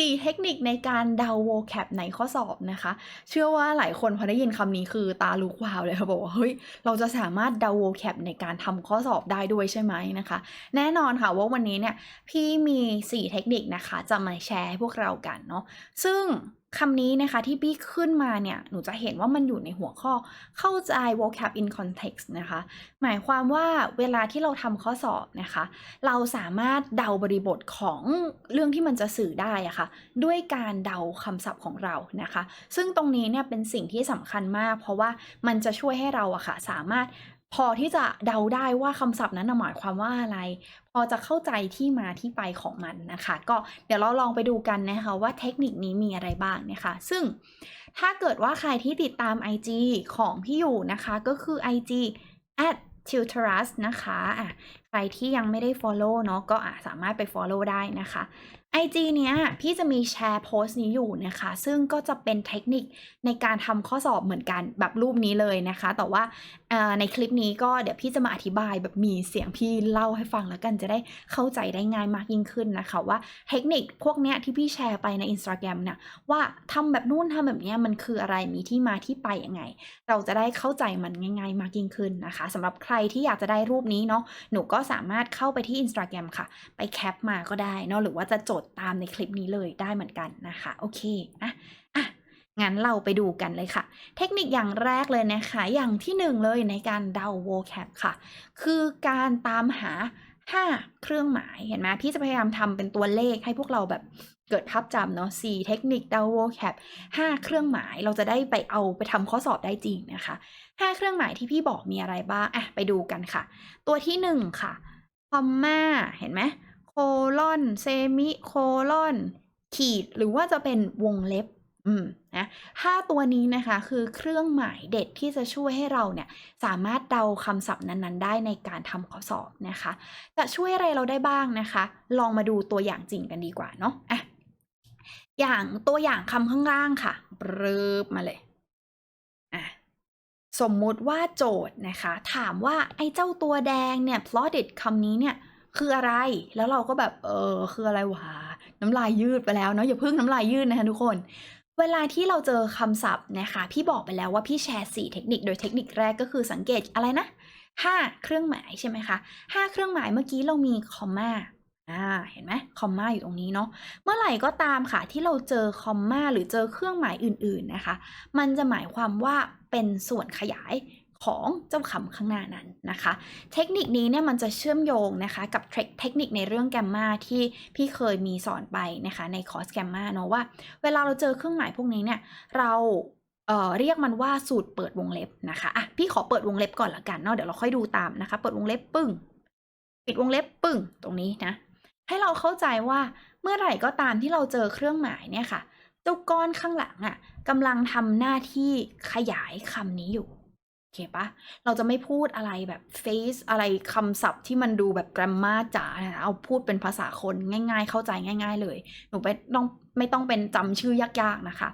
4 เทคนิคในการเดาโวแคปในข้อสอบนะคะ เชื่อว่าหลายคนพอได้ยินคำนี้คือตาลุกวาวเลยค่ะบอกว่าเฮ้ยเราจะสามารถเดาโวแคปในการทำข้อสอบได้ด้วยใช่ไหมนะคะ แน่นอนค่ะว่าวันนี้เนี่ยพี่มี 4 เทคนิคนะคะ จะมาแชร์ให้พวกเรากันเนาะซึ่ง คำนี้นะคะที่พี่ขึ้นมาเนี่ย หนูจะเห็นว่ามันอยู่ในหัวข้อเข้าใจ vocab in context นะคะ หมายความว่าเวลาที่เราทำข้อสอบนะคะ เราสามารถเดาบริบทของเรื่องที่มันจะสื่อได้อะค่ะ ด้วยการเดาคำศัพท์ของเรานะคะ ซึ่งตรงนี้เนี่ยเป็นสิ่งที่สำคัญมาก เพราะว่ามันจะช่วยให้เราอะค่ะสามารถ พอที่จะเดาได้ว่าคำศัพท์นั้นหมายความว่าอะไร พอจะเข้าใจที่มาที่ไปของมันนะคะ ก็เดี๋ยวเราลองไปดูกันนะคะว่าเทคนิคนี้มีอะไรบ้างนะคะ ซึ่งถ้าเกิดว่าใครที่ติดตาม IG ของพี่อยู่นะคะ ก็คือ IG at tutorus นะคะอะ ใครที่ยังไม่ได้ follow เนาะก็อะสามารถไป follow ได้นะคะ IG เนี้ยพี่จะมีแชร์โพสต์นี้อยู่นะคะ ซึ่งก็จะเป็นเทคนิคในการทำข้อสอบเหมือนกันแบบรูปนี้เลยนะคะ แต่ว่าในคลิปนี้ก็เดี๋ยวพี่จะมาอธิบายแบบมีเสียงพี่เล่าให้ฟังแล้วกันจะได้เข้าใจได้ง่ายมากยิ่งขึ้นนะคะ ว่าเทคนิคพวกเนี้ยที่พี่แชร์ไปใน Instagram เนี่ยว่าทำแบบนู่นทำแบบเนี้ยมันคืออะไรมีที่มาที่ไปยังไง เราจะได้เข้าใจมันง่าย ๆ มากยิ่งขึ้นนะคะสำหรับใครที่อยากจะได้รูปนี้เนาะหนูก็สามารถเข้าไปที่ Instagram ค่ะ ไปแคปมาก็ได้เนาะหรือว่าจะจดตามในคลิปนี้เลยได้เหมือนกันนะคะ โอเคอะอะงั้นเราไปดูกันเลยค่ะ เทคนิคอย่างแรกเลยนะคะ อย่างที่หนึ่งเลยในการเดา vocab ค่ะ คือการตามหา 5 เครื่องหมายเห็นไหมพี่จะพยายามทำเป็นตัวเลขให้พวกเราแบบเกิดภาพจำเนาะ4เทคนิคเดา vocab 5 เครื่องหมายเราจะได้ไปเอาไปทำข้อสอบได้จริงนะคะ 5 เครื่องหมายที่พี่บอกมีอะไรบ้างอะไปดูกันค่ะ ตัวที่ 1 ค่ะคอมมาเห็นไหมโคลอนเซมิโคลอนขีดหรือว่าจะเป็นวงเล็บอืมนะห้าตัวนี้นะคะคือเครื่องหมายเด็ดที่จะช่วยให้เราเนี่ยสามารถเดาคำศัพท์นั้นๆ ได้ในการทำข้อสอบนะคะ จะช่วยอะไรเราได้บ้างนะคะ ลองมาดูตัวอย่างจริงกันดีกว่าเนาะอะอย่างตัวอย่างคำข้างล่างค่ะปรึบมาเลยอะ สมมุติว่าโจทย์นะคะ ถามว่าไอ้เจ้าตัวแดงเนี่ย plotted คำนี้เนี่ยคืออะไร แล้วเราก็แบบ เออ คืออะไรวะ น้ำลายยืดไปแล้วเนาะ อย่าเพิ่งน้ำลายยืดนะคะทุกคน เวลาที่เราเจอคำศัพท์นะคะ พี่บอกไปแล้วว่าพี่แชร์ 4 เทคนิค โดยเทคนิคแรกก็คือสังเกตอะไรนะ 5 เครื่องหมายใช่ไหมคะ 5 เครื่องหมายเมื่อกี้เรามีคอมมาอ่าเห็นไหมคอมมาอยู่ตรงนี้เนาะเมื่อไหร่ก็ตามค่ะที่เราเจอคอมมาหรือเจอเครื่องหมายอื่น ๆนะคะ มันจะหมายความว่า เป็นส่วนขยายของเจ้าคำข้างหน้านั้นนะคะ เทคนิคนี้เนี่ยมันจะเชื่อมโยงนะคะกับเทคนิคในเรื่องแกมมาที่พี่เคยมีสอนไปนะคะในคอร์สแกมมาเนาะว่า เวลาเราเจอเครื่องหมายพวกนี้เนี่ยเราเอ่อเรียกมันว่าสูตรเปิดวงเล็บนะคะอะพี่ขอเปิดวงเล็บก่อนละกันเนาะเดี๋ยวเราค่อยดูตามนะคะ เปิดวงเล็บปึ้ง ปิดวงเล็บปึ้งตรงนี้นะให้เราเข้าใจว่าเมื่อไหร่ก็ตามที่เราเจอเครื่องหมายเนี่ยค่ะ จ้าก้อนข้างหลังอะ่ะกำลังทำหน้าที่ขยายคำนี้อยู่โอเคปะเราจะไม่พูดอะไรแบบ face อะไรคำศัพท์ที่มันดูแบบ grammar จ๋านะเอาพูดเป็นภาษาคนง่าย ๆ เข้าใจง่าย ๆ เลย หนูไปต้องไม่ต้องเป็นจำชื่อยากๆนะคะ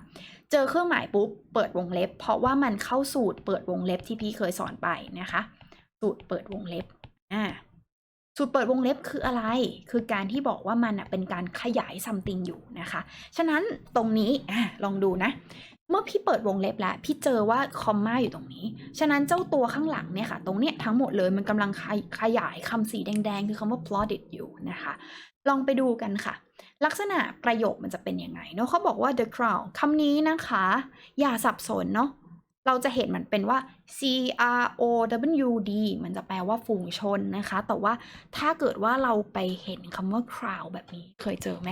เจอเครื่องหมายปุ๊บเปิดวงเล็บ เพราะว่ามันเข้าสูตรเปิดวงเล็บที่พี่เคยสอนไปนะคะ สูตรเปิดวงเล็บอ่า สูตรเปิดวงเล็บคืออะไร คือการที่บอกว่ามันเป็นการขยาย something อยู่นะคะ ฉะนั้นตรงนี้ลองดูนะ เมื่อพี่เปิดวงเล็บแล้ว พี่เจอว่าคอมมาอยู่ตรงนี้ ฉะนั้นเจ้าตัวข้างหลังเนี่ยค่ะ ตรงเนี้ยทั้งหมดเลยมันกำลังขยายคำสีแดงๆ คือคำว่า plotted อยู่นะคะ ลองไปดูกันค่ะ ลักษณะประโยคมันจะเป็นยังไงเนาะเขาบอกว่า the crowd คำนี้นะคะ อย่าสับสนเนาะ เราจะเห็นมันเป็นว่า C R O W D มันจะแปลว่าฝูงชนนะคะ แต่ว่าถ้าเกิดว่าเราไปเห็นคำว่า crowd แบบนี้เคยเจอไหม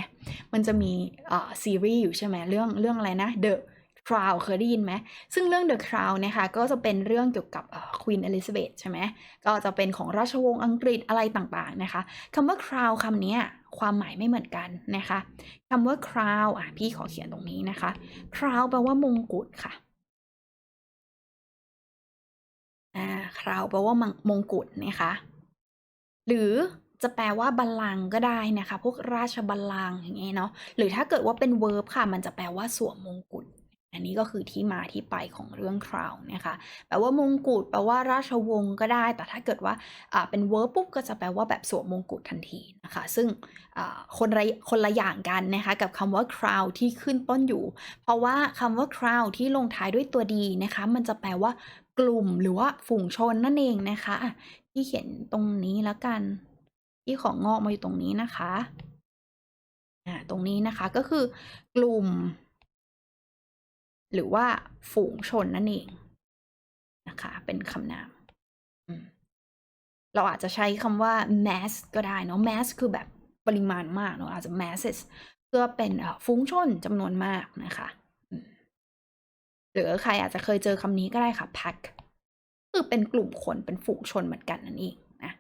มันจะมีซีรีส์อยู่ใช่ไหมเรื่องเรื่องอะไรนะ The Crown เคยได้ยินไหม ซึ่งเรื่อง The Crown นะคะก็จะเป็นเรื่องเกี่ยวกับ Queen Elizabeth ใช่ไหม ก็จะเป็นของราชวงศ์อังกฤษอะไรต่างๆนะคะคำว่า crown คำนี้ความหมายไม่เหมือนกันนะคะคำว่า crown อะพี่ขอเขียนตรงนี้นะคะ crown แปลว่ามงกุฎค่ะ คราวแปลว่ามงกุฎนะคะ หรือจะแปลว่าบัลลังก์ก็ได้นะคะ พวกราชบัลลังก์อย่างเงี้ยเนาะหรือถ้าเกิดว่าเป็น verb ค่ะ มันจะแปลว่าสวมมงกุฎอันนี้ก็คือที่มาที่ไปของเรื่อง crown นะคะ แปลว่ามงกุฎแปลว่าราชวงศ์ก็ได้ แต่ถ้าเกิดว่าเป็น verb ปุ๊บก็จะแปลว่าแบบสวมมงกุฎทันทีนะคะ ซึ่งคนละคนละอย่างกันนะคะ กับคำว่า crown ที่ขึ้นต้นอยู่ เพราะว่าคำว่า crown ที่ลงท้ายด้วยตัว d นะคะ มันจะแปลว่า กลุ่มหรือว่าฝูงชนนั่นเองนะคะอะพี่เขียนตรงนี้แล้วกันพี่ของงอกมาอยู่ตรงนี้นะคะอ่าตรงนี้นะคะก็คือกลุ่ม หรือว่าฝูงชนนั่นเองนะคะ เป็นคำนามเราอาจจะใช้คำว่า mass ก็ได้เนาะ mass คือแบบปริมาณมากเนาะอาจจะ masses เพื่อเป็นฝูงชนจำนวนมากนะคะ หรือใครอาจจะเคยเจอคำนี้ก็ได้ค่ะ pack คือเป็นกลุ่มคนเป็นฝูงชนเหมือนกันนั่นเองนะ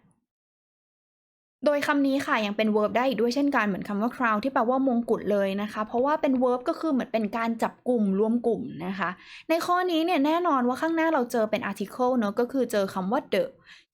โดยคำนี้ค่ะยังเป็น verb ได้อีกด้วยเช่นกันเหมือนคำว่า crown ที่แปลว่ามงกุฎเลยนะคะ เพราะว่าเป็น verb ก็คือเหมือนเป็นการจับกลุ่มรวมกลุ่มนะคะ ในข้อนี้เนี่ยแน่นอนว่าข้างหน้าเราเจอเป็น article เนาะก็คือเจอคำว่า the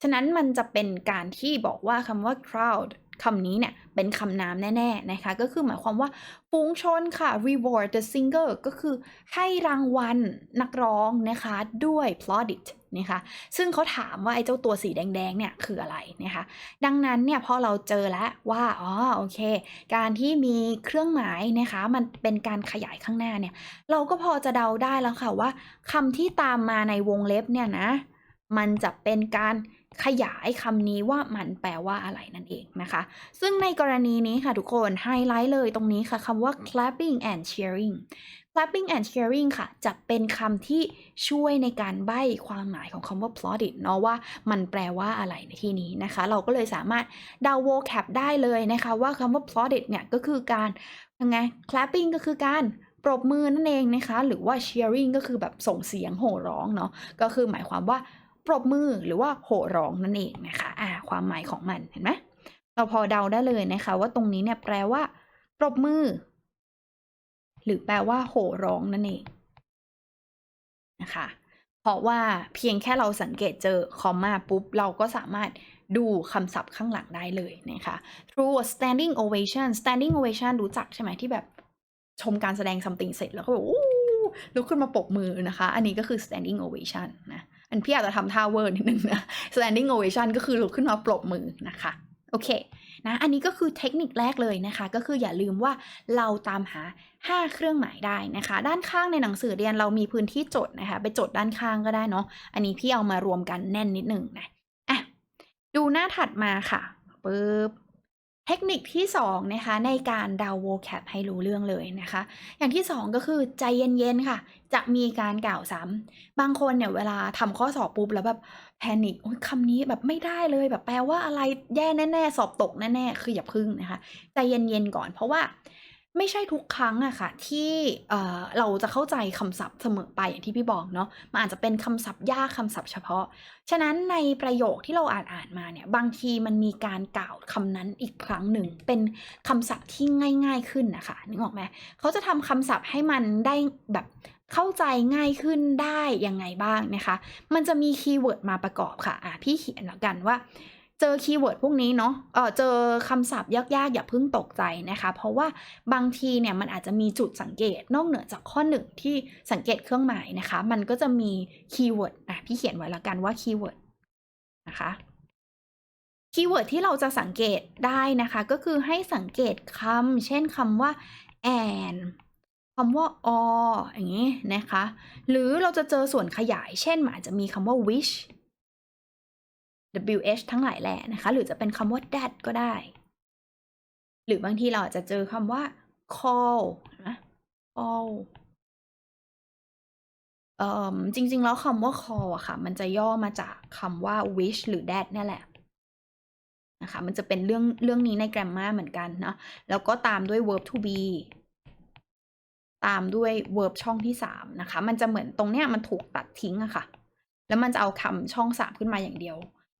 ฉะนั้นมันจะเป็นการที่บอกว่าคำว่า crowd คำนี้เนี่ย เป็นคำนามแน่ๆนะคะ ก็คือหมายความว่าฝูงชนค่ะ reward the singer ก็คือให้รางวัลนักร้องนะคะด้วย plaudit นะคะซึ่งเขาถามว่าไอ้เจ้าตัวสีแดงๆเนี่ยคืออะไรนะคะดังนั้นเนี่ยพอเราเจอแล้วว่าอ๋อโอเค การที่มีเครื่องหมายนะคะมันเป็นการขยายข้างหน้าเนี่ยเราก็พอจะเดาได้แล้วค่ะว่าคำที่ตามมาในวงเล็บเนี่ยนะมันจะเป็นการ ขยายคำนี้ว่ามันแปลว่าอะไรนั่นเองนะคะ ซึ่งในกรณีนี้ค่ะทุกคนไฮไลท์เลยตรงนี้ค่ะคำว่า clapping and cheering clapping and cheering ค่ะ จะเป็นคำที่ช่วยในการใบ้ความหมายของคำว่า plaudit เนาะว่ามันแปลว่าอะไรในที่นี้นะคะ เราก็เลยสามารถเดา vocab ได้เลยนะคะว่าคำว่า plaudit เนี่ยก็คือการยังไง clapping ก็คือการปรบมือนั่นเองนะคะ หรือว่า cheering ก็คือแบบส่งเสียงโห่ร้องเนาะก็คือหมายความว่า ปรบมือหรือว่าโห่ร้องนั่นเองนะคะอ่าความหมายของมันเห็นไหมเราพอเดาได้เลยนะคะ ว่าตรงนี้เนี่ยแปลว่า ปรบมือ หรือแปลว่า โห่ร้องนั่นเองนะคะเพราะว่าเพียงแค่เราสังเกตเจอคอมมาปุ๊บ เราก็สามารถดูคำศัพท์ข้างหลังได้เลยนะคะ through a standing ovation standing ovation รู้จักใช่ไหมที่แบบชมการแสดง something เสร็จแล้วก็แบบลุกขึ้นมาปรบมือนะคะ อันนี้ก็คือ standing ovation นะ อันพี่อาจจะทำท่าเวอร์นิดนึงนะ standing ovation ก็คือลุกขึ้นมาปรบมือนะคะ โอเคนะอันนี้ก็คือเทคนิคแรกเลยนะคะ ก็คืออย่าลืมว่าเราตามหา 5 เครื่องหมายได้นะคะ ด้านข้างในหนังสือเรียนเรามีพื้นที่จดนะคะ ไปจดด้านข้างก็ได้เนาะอันนี้พี่เอามารวมกันแน่นนิดนึงนะอะดูหน้าถัดมาค่ะปึ๊บ เทคนิคที่2นะคะในการดาวโวแคปให้รู้เรื่องเลยนะคะ อย่างที่ 2 ก็คือใจเย็นๆค่ะ จะมีการกล่าวซ้ำบางคนเนี่ยเวลาทำข้อสอบปุ๊บแล้วแบบแพนิคคำนี้แบบไม่ได้เลยแบบแปลว่าอะไรแย่แน่ๆ สอบตกแน่ๆ คืออย่าพึ่งนะคะ ใจเย็นๆก่อนเพราะว่า ไม่ใช่ทุกครั้งอะค่ะ ที่เอ่อเราจะเข้าใจคำศัพท์เสมอไปอย่างที่พี่บอกเนาะมันอาจจะเป็นคำศัพท์ยากคำศัพท์เฉพาะ ฉะนั้นในประโยคที่เราอ่านๆมาเนี่ยบางทีมันมีการกล่าวคำนั้นอีกครั้งหนึ่ง เป็นคำศัพท์ที่ง่าย ๆขึ้นนะคะนึกออกไหมเขาจะทำคำศัพท์ให้มันได้แบบเข้าใจง่ายขึ้นได้ยังไงบ้างนะคะ มันจะมีคีย์เวิร์ดมาประกอบค่ะอ่าพี่เขียนแล้วกันว่า เจอคีย์เวิร์ดพวกนี้เนาะเออเจอคำศัพท์ยากๆ อย่าเพิ่งตกใจนะคะ เพราะว่าบางทีเนี่ยมันอาจจะมีจุดสังเกตนอกเหนือจากข้อ1ที่สังเกตเครื่องหมายนะคะ มันก็จะมีคีย์เวิร์ดอ่าพี่เขียนไว้แล้วกันว่าคีย์เวิร์ดนะคะคีย์เวิร์ดที่เราจะสังเกตได้นะคะ ก็คือให้สังเกตคำเช่นคำว่า and คำว่า or อย่างงี้นะคะ หรือเราจะเจอส่วนขยาย เช่นมันอาจจะมีคำว่า which wh ทั้งหลายแหล่นะคะ หรือจะเป็นคำว่า that ก็ได้ หรือบางทีเราอาจจะเจอคำว่า call นะ call เอ่อจริง ๆ แล้วคำว่า call อะค่ะ มันจะย่อมาจากคำว่า which หรือ that นี่แหละนะคะ มันจะเป็นเรื่องเรื่องนี้ใน grammar เหมือนกันเนาะแล้วก็ตามด้วย verb to be ตามด้วย verb ช่องที่ 3 นะคะ มันจะเหมือนตรงเนี้ยมันถูกตัดทิ้งอะค่ะ แล้วมันจะเอาคำช่อง 3 ขึ้นมาอย่างเดียว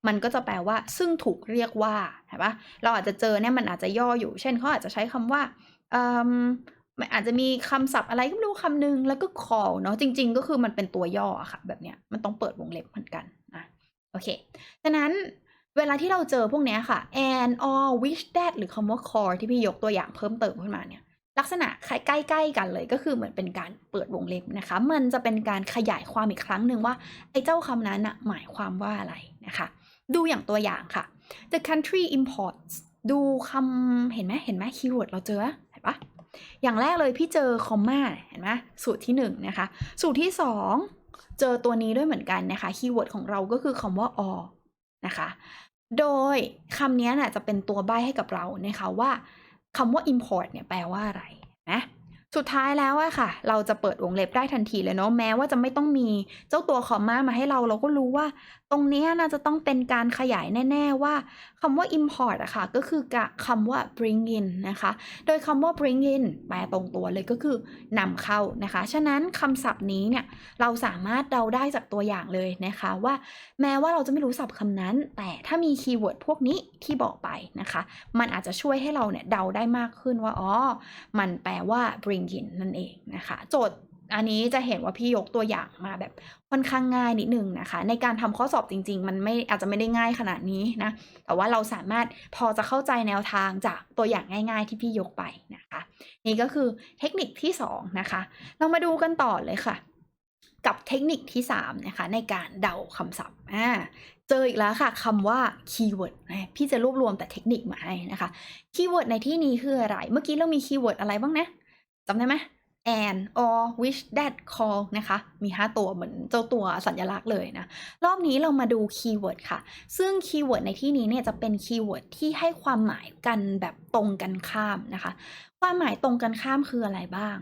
มันก็จะแปลว่า ซึ่งถูกเรียกว่าเห็นปล่าเราอาจจะเจอเนี่ยมันอาจจะย่ออยู่ เช่นเขาอาจจะใช้คำว่าเอ่อมันอาจจะมีคำศัพท์อะไรก็ไม่รู้คำหนึ่งแล้วก็ call เนาะจริง ๆ ก็คือมันเป็นตัวย่ออะค่ะ แบบเนี้ยมันต้องเปิดวงเล็บเหมือนกันอะโอเคฉะนั้นเวลาที่เราเจอพวกเนี้ยค่ะ and or which that หรือคำว่า call ที่พี่ยกตัวอย่างเพิ่มเติมขึ้นมาเนี่ย ลักษณะใกล้ๆกันเลยก็คือเหมือนเป็นการเปิดวงเล็บนะคะ มันจะเป็นการขยายความอีกครั้งหนึ่งว่า ไอ้เจ้าคำนั้นนะหมายความว่าอะไรนะคะ ดูอย่างตัวอย่างค่ะ the country imports ดูคำเห็นไหมเห็นไหมคีย์เวิร์ดเราเจอเห็นปะอย่างแรกเลยพี่เจอคอมมาเห็นไหมสูตรที่หนึ่งนะคะ สูตรที่สองเจอตัวนี้ด้วยเหมือนกันนะคะคีย์เวิร์ดของเราก็คือคำว่า or นะคะ โดยคำนี้น่ะจะเป็นตัวใบ้ให้กับเรานะคะว่าคำว่า import เนี่ยแปลว่าอะไรนะสุดท้ายแล้วอะค่ะ เราจะเปิดวงเล็บได้ทันทีเลยเนาะแม้ว่าจะไม่ต้องมีเจ้าตัวคอมมามาให้เราเราก็รู้ว่า ตรงนี้น่าจะต้องเป็นการขยายแน่ ๆ ว่าคำว่า import อะค่ะก็คือคำว่า bring in นะคะ โดยคำว่า bring in แปลตรงตัวเลยก็คือนำเข้านะคะ ฉะนั้นคำศัพท์นี้เนี่ยเราสามารถเดาได้จากตัวอย่างเลยนะคะว่าแม้ว่าเราจะไม่รู้ศัพท์คำนั้น แต่ถ้ามีคีย์เวิร์ดพวกนี้ที่บอกไปนะคะ มันอาจจะช่วยให้เราเนี่ยเดาได้มากขึ้นว่าอ๋อมันแปลว่า bring in นั่นเองนะคะ โจทย์ อันนี้จะเห็นว่าพี่ยกตัวอย่างมาแบบค่อนข้างง่ายนิดนึงนะคะ ในการทำข้อสอบจริง ๆ มันไม่อาจจะไม่ได้ง่ายขนาดนี้นะ แต่ว่าเราสามารถพอจะเข้าใจแนวทางจากตัวอย่างง่าย ๆ ที่พี่ยกไปนะคะ นี่ก็คือเทคนิคที่2นะคะเรามาดูกันต่อเลยค่ะ กับเทคนิคที่3นะคะในการเดาคำศัพท์อ่าเจออีกแล้วค่ะคำว่าคีย์เวิร์ดพี่จะรวบรวมแต่เทคนิคมาให้นะคะคีย์เวิร์ดในที่นี้คืออะไร เมื่อกี้เรามีคีย์เวิร์ดอะไรบ้างนะจำได้ไหม and or which that call นะคะ มี 5 ตัวเหมือนเจ้าตัวสัญลักษณ์เลยนะ รอบนี้เรามาดูคีย์เวิร์ดค่ะ ซึ่งคีย์เวิร์ดในที่นี้เนี่ยจะเป็นคีย์เวิร์ดที่ให้ความหมายกันแบบตรงกันข้ามนะคะ ความหมายตรงกันข้ามคืออะไรบ้าง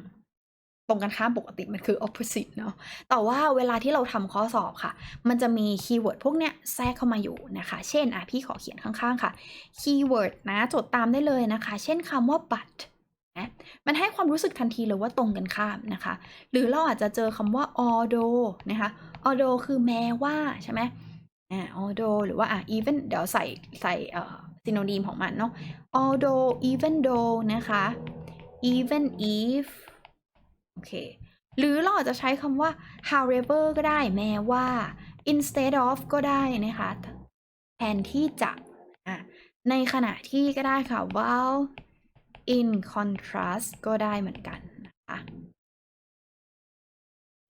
ตรงกันข้ามปกติมันคือ opposite เนาะแต่ว่าเวลาที่เราทำข้อสอบค่ะ มันจะมีคีย์เวิร์ดพวกเนี้ยแทรกเข้ามาอยู่นะคะ เช่นอะพี่ขอเขียนข้างๆค่ะ คีย์เวิร์ดนะจดตามได้เลยนะคะ เช่นคำว่า but นะมันให้ความรู้สึกทันทีเลยว่าตรงกันข้ามนะคะ หรือเราอาจจะเจอคำว่า although นะคะ although คือแม้ว่าใช่ไหมอ่า although หรือว่าอะ even เดี๋ยวใส่ใส่เอ่อ synonym ของมันเนาะ although even though นะคะ even if โอเค หรือเราอาจจะใช้คำว่า however ก็ได้แม้ว่า instead of ก็ได้นะคะแทนที่จะอะในขณะที่ก็ได้ค่ะ while in contrast ก็ได้เหมือนกันนะคะ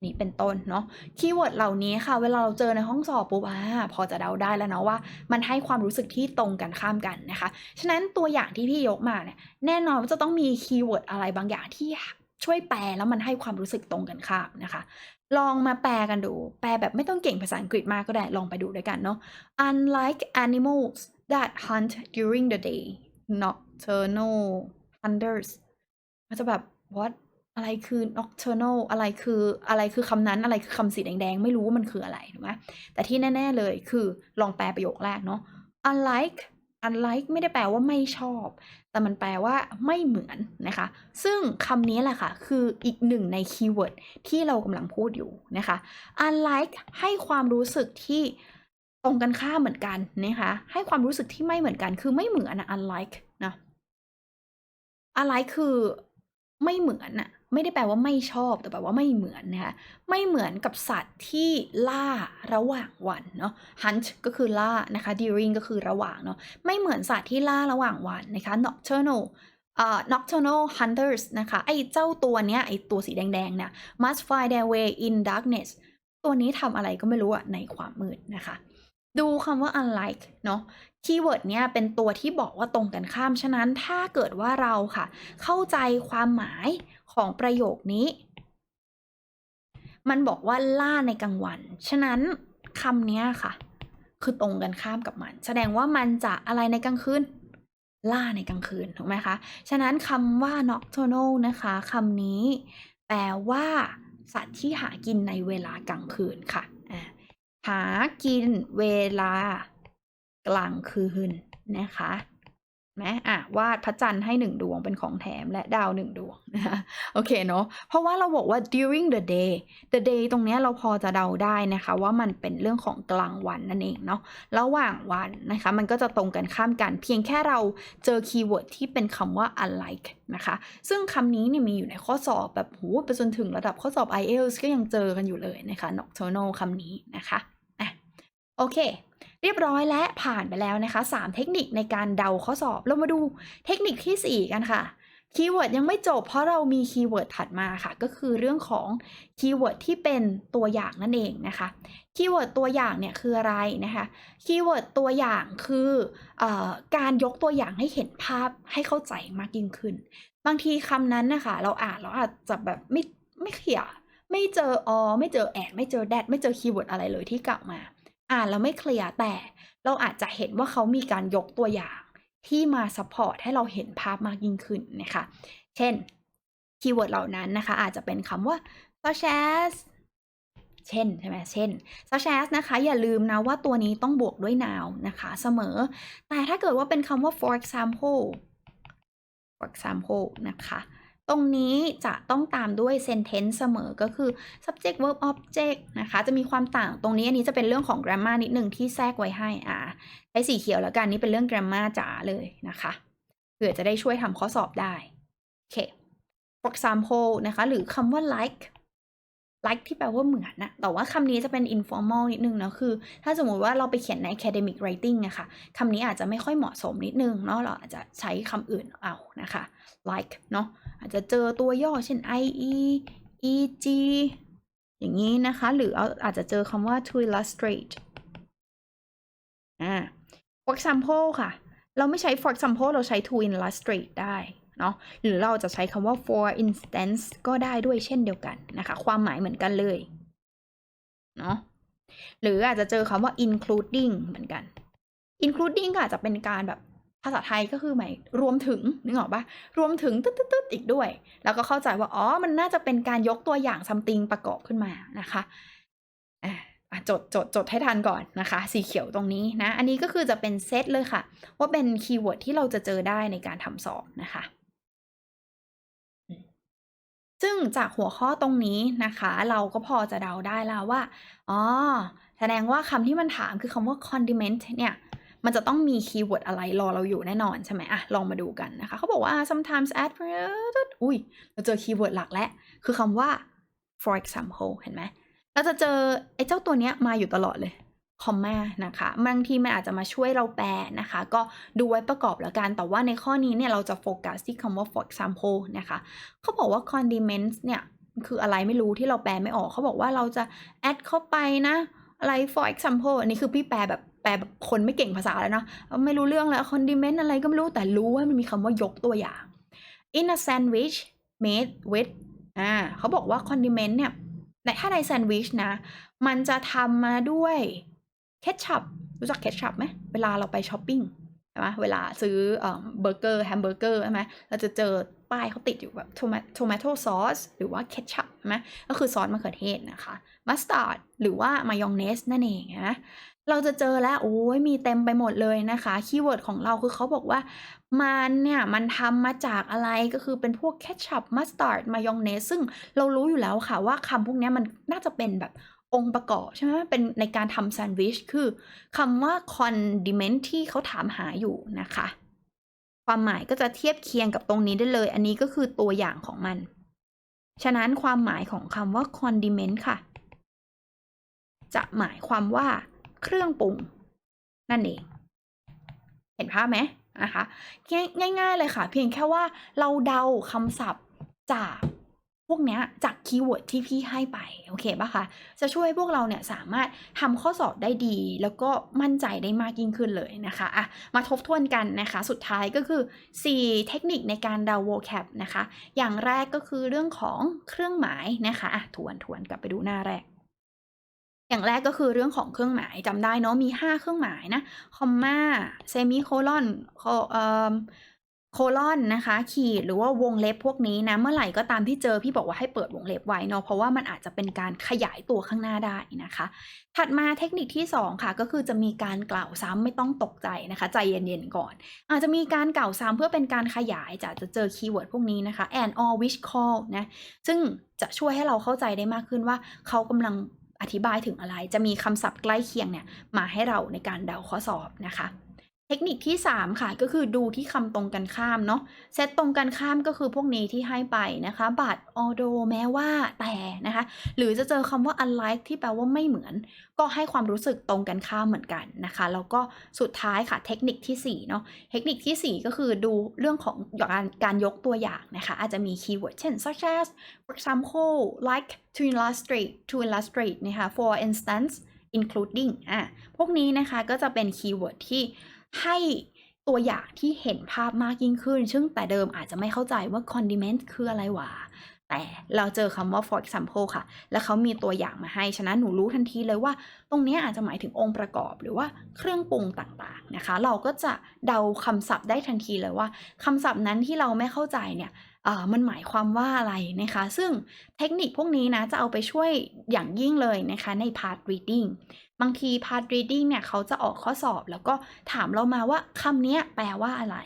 นี่เป็นต้นเนาะคีย์เวิร์ดเหล่านี้ค่ะ เวลาเราเจอในห้องสอบปุ๊บอ่าพอจะเดาได้แล้วเนาะว่า มันให้ความรู้สึกที่ตรงกันข้ามกันนะคะ ฉะนั้นตัวอย่างที่พี่ยกมาเนี่ยแน่นอนว่าจะต้องมีคีย์เวิร์ดอะไรบางอย่างที่ช่วยแปลแล้วมันให้ความรู้สึกตรงกันข้ามนะคะ ลองมาแปลกันดู แปลแบบไม่ต้องเก่งภาษาอังกฤษมากก็ได้ ลองไปดูด้วยกันเนาะ unlike animals that hunt during the day nocturnal hunters มันจะแบบ what อะไรคือ nocturnal อะไรคืออะไรคือคำนั้นอะไรคือคำสีแดงๆ ไม่รู้ว่ามันคืออะไรถูกไหมแต่ที่แน่ ๆ เลยคือลองแปลประโยคแรกเนาะ unlike unlike ไม่ได้แปลว่าไม่ชอบ แต่มันแปลว่าไม่เหมือนนะคะ ซึ่งคำนี้แหละค่ะ คืออีกหนึ่งในคีย์เวิร์ดที่เรากำลังพูดอยู่นะคะ unlike ให้ความรู้สึกที่ตรงกันข้ามเหมือนกันนะคะ ให้ความรู้สึกที่ไม่เหมือนกัน คือไม่เหมือนน unlike นะ unlike คือไม่เหมือนอะไม่ได้แปลว่าไม่ชอบแต่แปลว่าไม่เหมือนนะคะไม่เหมือนกับสัตว์ที่ล่าระหว่างวันเนาะ hunt ก็คือล่านะคะ during ก็คือระหว่างเนาะไม่เหมือนสัตว์ที่ล่าระหว่างวันนะคะ nocturnal เอ่อ nocturnal hunters นะคะไอ้เจ้าตัวเนี้ยไอ้ตัวสีแดงๆเนี่ย must find their way in darkness ตัวนี้ทำอะไรก็ไม่รู้อะในความมืดนะคะ ดูคำว่า unlike เนาะ คีย์เวิร์ดเนี้ยเป็นตัวที่บอกว่าตรงกันข้าม ฉะนั้นถ้าเกิดว่าเราค่ะ เข้าใจความหมายของประโยคนี้ มันบอกว่าล่าในกลางวัน ฉะนั้นคำนี้ค่ะ คือตรงกันข้ามกับมัน แสดงว่ามันจะอะไรในกลางคืนล่าในกลางคืนถูกไหมคะ ฉะนั้นคำว่า nocturnal นะคะคำนี้ แปลว่า สัตว์ที่หากินในเวลากลางคืนค่ะ หากินเวลา กลางคืนนะคะไหมอะวาดพระจันทร์ให้หนึ่งดวงเป็นของแถมและดาวหนึ่งดวงนะคะโอเคเนาะเพราะว่าเราบอกว่า during the day the day ตรงนี้เราพอจะเดาได้นะคะ ว่ามันเป็นเรื่องของกลางวันนั่นเองเนาะระหว่างวันนะคะ มันก็จะตรงกันข้ามกันเพียงแค่เราเจอคีย์เวิร์ดที่เป็นคำว่า unlike นะคะ ซึ่งคำนี้เนี่ยมีอยู่ในข้อสอบแบบโหไปจนถึงระดับข้อสอบ IELTS ก็ยังเจอกันอยู่เลยนะคะ nocturnal คำนี้นะคะอะโอเค เรียบร้อยและผ่านไปแล้วนะคะ 3 เทคนิคในการเดาข้อสอบ เรามาดูเทคนิคทีสี่ 4 กันค่ะคีย์เวิร์ดยังไม่จบเพราะเรามีคีย์เวิร์ดถัดมาค่ะ ก็คือเรื่องของคีย์เวิร์ดที่เป็นตัวอย่างนั่นเองนะคะคีย์เวิร์ดตัวอย่างเนี่ยคืออะไรนะคะคีย์เวิร์ดตัวอย่างคือออการยกตัวอย่างให้เห็นภาพให้เข้าใจมากยิ่งขึ้น บางทีคำนั้นนะคะเราอ่านเราอาจจะแบบไม่ไม่เคลียไม่เจออไม่เจอแอดไม่เจอแดดไม่เจอคีย์เวิร์ดอะไรเลยที่กล่าวมา อ่านแล้วไม่เคลียร์แต่เราอาจจะเห็นว่าเขามีการยกตัวอย่างที่มาซัพพอร์ตให้เราเห็นภาพมากยิ่งขึ้นนะคะ เช่นคีย์เวิร์ดเหล่านั้นนะคะ อาจจะเป็นคำว่า such as เช่นใช่ไหมเช่น such as นะคะ อย่าลืมนะว่าตัวนี้ต้องบวกด้วย noun นะคะเสมอ แต่ถ้าเกิดว่าเป็นคำว่า for example for example นะคะ ตรงนี้จะต้องตามด้วย sentence เสมอก็คือ subject verb object นะคะ จะมีความต่างตรงนี้อันนี้จะเป็นเรื่องของ grammar นิดหนึ่งที่แทรกไว้ให้อ่าใช้สีเขียวแล้วกันนี่เป็นเรื่อง grammar จ๋าเลยนะคะเผื่อจะได้ช่วยทำข้อสอบได้โอเค for example นะคะ หรือคำว่า like like ที่แปลว่าเหมือนนะแต่ว่าคำนี้จะเป็น informal นิดนึงนะคือ ถ้าสมมติว่าเราไปเขียนใน academic writing อะค่ะคำนี้อาจจะไม่ค่อยเหมาะสมนิดนึงเนาะเราอาจจะใช้คำอื่นเอานะคะ like เนาะอาจจะเจอตัวย่อเช่น ie eg อย่างนี้นะคะ หรืออาอาจจะเจอคำว่า to illustrate อ่า for example ค่ะ เราไม่ใช้ for example เราใช้ to illustrate ได้ เนาะหรือเราจะใช้คำว่า for instance ก็ได้ด้วยเช่นเดียวกันนะคะ ความหมายเหมือนกันเลยเนาะหรืออาจจะเจอคำว่า including เหมือนกัน including ก็อาจจะเป็นการแบบภาษาไทยก็คือหมายรวมถึงนึกออกปะรวมถึงตึ๊ดตึ๊ดอีกด้วย แล้วก็เข้าใจว่า อ๋อ มันน่าจะเป็นการยกตัวอย่าง something ประกอบขึ้นมานะคะอะจดจดจดให้ทันก่อนนะคะ สีเขียวตรงนี้นะ อันนี้ก็คือจะเป็นเซตเลยค่ะ ว่าเป็นคีย์เวิร์ดที่เราจะเจอได้ในการทำสอบนะคะ ซึ่งจากหัวข้อตรงนี้นะคะ เราก็พอจะเดาได้แล้วว่า อ๋อ แสดงว่าคำที่มันถามคือคำว่า condiment เนี่ย มันจะต้องมีคีย์เวิร์ดอะไรรอเราอยู่แน่นอนใช่ไหมอะลองมาดูกันนะคะ เขาบอกว่า sometimes add อุ้ย เราเจอคีย์เวิร์ดหลักแล้ว คือคำว่า for example เห็นไหม เราจะเจอไอ้เจ้าตัวเนี้ยมาอยู่ตลอดเลย คอมมานะคะบางทีมันอาจจะมาช่วยเราแปลนะคะ ก็ดูไว้ประกอบแล้วกัน แต่ว่าในข้อนี้เนี่ยเราจะโฟกัสที่คำว่า for example นะคะเขาบอกว่า condiments เนี่ยคืออะไรไม่รู้ที่เราแปลไม่ออกเขาบอกว่าเราจะ add เข้าไปนะ อะไร for example อันนี้คือพี่แปลแบบแปลแบบคนไม่เก่งภาษาแล้วเนาะไม่รู้เรื่องแล้ว condiment อะไรก็ไม่รู้แต่รู้ว่ามันมีคำว่ายกตัวอย่าง in a sandwich made with อ่าเขาบอกว่า condiment เนี่ยแต่ถ้าในแซนด์วิชนะ มันจะทำมาด้วย เคชชัพรู้จักเคชชัพไหมเวลาเราไปช้อปปิ้งใช่ไหมเวลาซื้อเบอร์เกอร์แฮมเบอร์เกอร์ใช่ไหมเราจะเจอป้ายเขาติดอยู่แบบโทมัโตซอสหรือว่าเคชชัพใช่ไหมก็คือซอสมะเขือเทศนะคะมัสตาร์ดหรือว่ามายองเนสนั่นเองนะเราจะเจอแล้วโอ้ยมีเต็มไปหมดเลยนะคะคีย์เวิร์ดของเราคือเขาบอกว่ามันเนี่ยมันทำมาจากอะไรก็คือเป็นพวกเคชชัพมัสตาร์ดมายองเนสซึ่งเรารู้อยู่แล้วค่ะว่าคำพวกนี้มันน่าจะเป็นแบบ องค์ประกอบใช่ไหมเป็นในการทำแซนด์วิชคือคำว่า condiment ที่เขาถามหาอยู่นะคะ ความหมายก็จะเทียบเคียงกับตรงนี้ได้เลย อันนี้ก็คือตัวอย่างของมัน ฉะนั้นความหมายของคำว่า condiment ค่ะ จะหมายความว่าเครื่องปรุง นั่นเอง เห็นภาพไหมนะคะง่ายๆเลยค่ะ เพียงแค่ว่าเราเดาคำศัพท์จาก พวกนี้จากคีย์เวิร์ดที่พี่ให้ไปโอเคปะคะจะช่วยพวกเราเนี่ยสามารถทำข้อสอบได้ดี แล้วก็มั่นใจได้มากยิ่งขึ้นเลยนะคะอะมาทบทวนกันนะคะสุดท้ายก็คือ 4 เทคนิคในการดา vocab นะคะอย่างแรกก็คือเรื่องของเครื่องหมายนะคะอะทวนทวนกลับไปดูหน้าแรกอย่างแรกก็คือเรื่องของเครื่องหมายจำได้เนาะมี 5 เครื่องหมายนะคอมมาเซมิโคลอนเอ่อ โคลอนนะคะ ขีดหรือว่าวงเล็บพวกนี้นะ เมื่อไหร่ก็ตามที่เจอพี่บอกว่าให้เปิดวงเล็บไว้เนาะเพราะว่ามันอาจจะเป็นการขยายตัวข้างหน้าได้นะคะ ถัดมาเทคนิคที่ 2 ค่ะ ก็คือจะมีการกล่าวซ้ำไม่ต้องตกใจนะคะ ใจเย็นๆก่อน อาจจะมีการกล่าวซ้ำเพื่อเป็นการขยายจะจะเจอคีย์เวิร์ดพวกนี้นะคะ and or which call นะซึ่งจะช่วยให้เราเข้าใจได้มากขึ้นว่าเขากำลังอธิบายถึงอะไร จะมีคำศัพท์ใกล้เคียงเนี่ยมาให้เราในการเดาข้อสอบนะคะ เทคนิคที่ 3 ค่ะก็คือดูที่คำตรงกันข้ามเนาะเซตตรงกันข้ามก็คือพวกนี้ที่ให้ไปนะคะ but although แม้ว่าแต่นะคะ หรือจะเจอคำว่า unlike ที่แปลว่าไม่เหมือน ก็ให้ความรู้สึกตรงกันข้ามเหมือนกันนะคะ แล้วก็สุดท้ายค่ะเทคนิคที่4เนาะเทคนิคที่ 4 ก็คือดูเรื่องของการการยกตัวอย่างนะคะ อาจจะมีคีย์เวิร์ดเช่น such as for example like to illustrate to illustrate นะคะ for instance including อะพวกนี้นะคะก็จะเป็นคีย์เวิร์ดที่ ให้ตัวอย่างที่เห็นภาพมากยิ่งขึ้น ซึ่งแต่เดิมอาจจะไม่เข้าใจว่า condiment คืออะไรวะแต่เราเจอคำว่า for example ค่ะ แล้วเขามีตัวอย่างมาให้ ฉะนั้นหนูรู้ทันทีเลยว่า ตรงนี้อาจจะหมายถึงองค์ประกอบหรือว่าเครื่องปรุงต่างๆนะคะ เราก็จะเดาคำศัพท์ได้ทันทีเลยว่าคำศัพท์นั้นที่เราไม่เข้าใจเนี่ย มันหมายความว่าอะไรนะคะ ซึ่งเทคนิคพวกนี้นะจะเอาไปช่วยอย่างยิ่งเลยนะคะใน part reading บางที part reading เนี่ยเขาจะออกข้อสอบแล้วก็ถามเรามาว่าคำนี้แปลว่าอะไร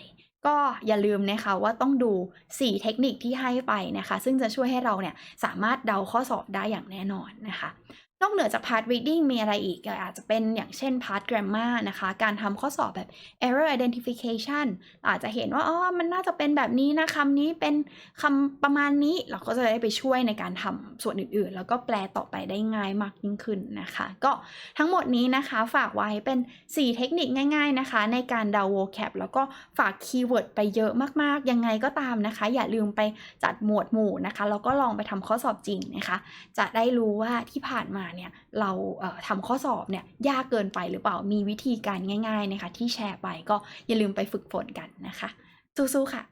ก็อย่าลืมนะคะว่าต้องดู 4 เทคนิคที่ให้ไปนะคะ ซึ่งจะช่วยให้เราเนี่ยสามารถเดาข้อสอบได้อย่างแน่นอนนะคะ นอกเหนือจาก part reading มีอะไรอีกอาจจะเป็นอย่างเช่น part grammar นะคะ การทำข้อสอบแบบ error identification อาจจะเห็นว่าอ๋อมันน่าจะเป็นแบบนี้นะคำนี้เป็นคำประมาณนี้ เราก็จะได้ไปช่วยในการทำส่วนอื่นๆ แล้วก็แปลต่อไปได้ง่ายมากยิ่งขึ้นนะคะ ก็ทั้งหมดนี้นะคะฝากไว้เป็น 4 เทคนิคง่าย ๆนะคะ ในการดา vocab แล้วก็ฝากคีย์เวิร์ดไปเยอะมากๆ ยังไงก็ตามนะคะ อย่าลืมไปจัดหมวดหมู่นะคะแล้วก็ลองไปทำข้อสอบจริงนะคะ จะได้รู้ว่าที่ผ่านมาเนี่ยเราเอ่อทำข้อสอบเนี่ยยากเกินไปหรือเปล่ามีวิธีการง่ายๆนะคะที่แชร์ไปก็อย่าลืมไปฝึกฝนกันนะคะสู้ๆค่ะ